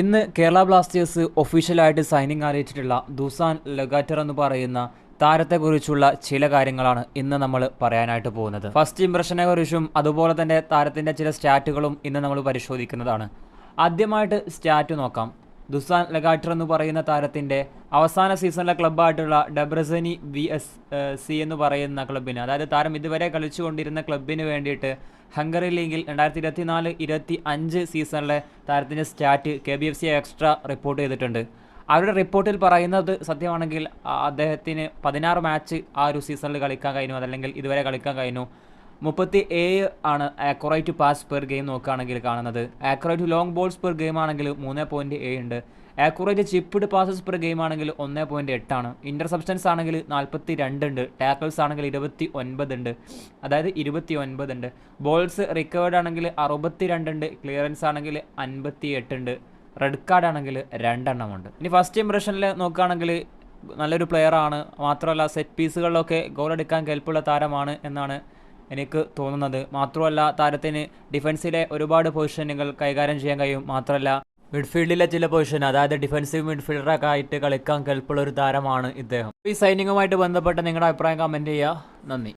ഇന്ന് കേരള ബ്ലാസ്റ്റേഴ്സ് ഒഫീഷ്യലായിട്ട് സൈനിങ് അറിയിച്ചിട്ടുള്ള ദുസാൻ ലഗാറ്റർ എന്ന് പറയുന്ന താരത്തെക്കുറിച്ചുള്ള ചില കാര്യങ്ങളാണ് ഇന്ന് നമ്മൾ പറയാനായിട്ട് പോകുന്നത്. ഫസ്റ്റ് ഇംപ്രഷനെ കുറിച്ചും അതുപോലെ തന്നെ താരത്തിന്റെ ചില സ്റ്റാറ്റുകളും ഇന്ന് നമ്മൾ പരിശോധിക്കുന്നതാണ്. ആദ്യമായിട്ട് സ്റ്റാറ്റ് നോക്കാം. ദുസാൻ ലഗാട്ടർ എന്ന് പറയുന്ന താരത്തിന്റെ അവസാന സീസണിലെ ക്ലബ്ബായിട്ടുള്ള ഡബ്രസനി വി എസ് സി എന്ന് പറയുന്ന ക്ലബിന് അതായത് താരം ഇതുവരെ കളിച്ചുകൊണ്ടിരുന്ന ക്ലബിന് വേണ്ടിയിട്ട് ഹംഗറി ലീഗിൽ രണ്ടായിരത്തി ഇരുപത്തി നാല് ഇരുപത്തി അഞ്ച് സീസണിലെ താരത്തിന്റെ stat K B F C extra report ചെയ്തിട്ടുണ്ട്. അവരുടെ റിപ്പോർട്ടിൽ പറയുന്നത് സത്യമാണെങ്കിൽ അദ്ദേഹത്തിന് പതിനാറ് മാച്ച് ആ ഒരു സീസണിൽ കളിക്കാൻ കഴിഞ്ഞു അതല്ലെങ്കിൽ ഇതുവരെ കളിക്കാൻ കഴിഞ്ഞു. മുപ്പത്തി ഏഴ് ആണ് ആക്യുറേറ്റ് പാസ് പെർ ഗെയിം നോക്കുകയാണെങ്കിൽ കാണുന്നത്. Accurate long balls per game ആണെങ്കിൽ മൂന്ന് പോയിന്റ് ഏഴ് ഉണ്ട്. Accurate chipped passes per game ആണെങ്കിൽ ഒന്ന് പോയിന്റ് എട്ടാണ് ഇന്റർസെപ്ഷൻസ് ആണെങ്കിൽ നാൽപ്പത്തി രണ്ട് ഉണ്ട്. ടാക്കിൾസ് ആണെങ്കിൽ ഇരുപത്തി ഒൻപത് ഉണ്ട്. അതായത് ഇരുപത്തി ഒൻപത് ഉണ്ട്. ബോൾസ് റിക്കവേർഡ് ആണെങ്കിൽ അറുപത്തി രണ്ട് ഉണ്ട്. ക്ലിയറൻസ് ആണെങ്കിൽ അൻപത്തി എട്ട് ഉണ്ട്. റെഡ് കാർഡ് ആണെങ്കിൽ രണ്ടെണ്ണം ഉണ്ട്. ഇനി ഫസ്റ്റ് ഇംപ്രഷനിൽ നോക്കുകയാണെങ്കിൽ നല്ലൊരു പ്ലെയറാണ് മാത്രമല്ല സെറ്റ് പീസുകളിലൊക്കെ ഗോൾ എടുക്കാൻ കെൽപ്പുള്ള താരമാണ് എന്നാണ് എനിക്ക് തോന്നുന്നത്. മാത്രമല്ല താരത്തിന് ഡിഫൻസിലെ ഒരുപാട് പൊസിഷനുകൾ കൈകാര്യം ചെയ്യാൻ കഴിയും. മാത്രമല്ല മിഡ്ഫീൽഡിലെ ചില പൊസിഷൻ അതായത് ഡിഫൻസീവ് മിഡ്ഫീൽഡറൊക്കെ ആയിട്ട് കളിക്കാൻ കെൽപ്പുള്ള ഒരു താരമാണ് ഇദ്ദേഹം. ഈ സൈനിങ്ങുമായിട്ട് ബന്ധപ്പെട്ട് നിങ്ങളുടെ അഭിപ്രായം കമന്റ് ചെയ്യുക. നന്ദി.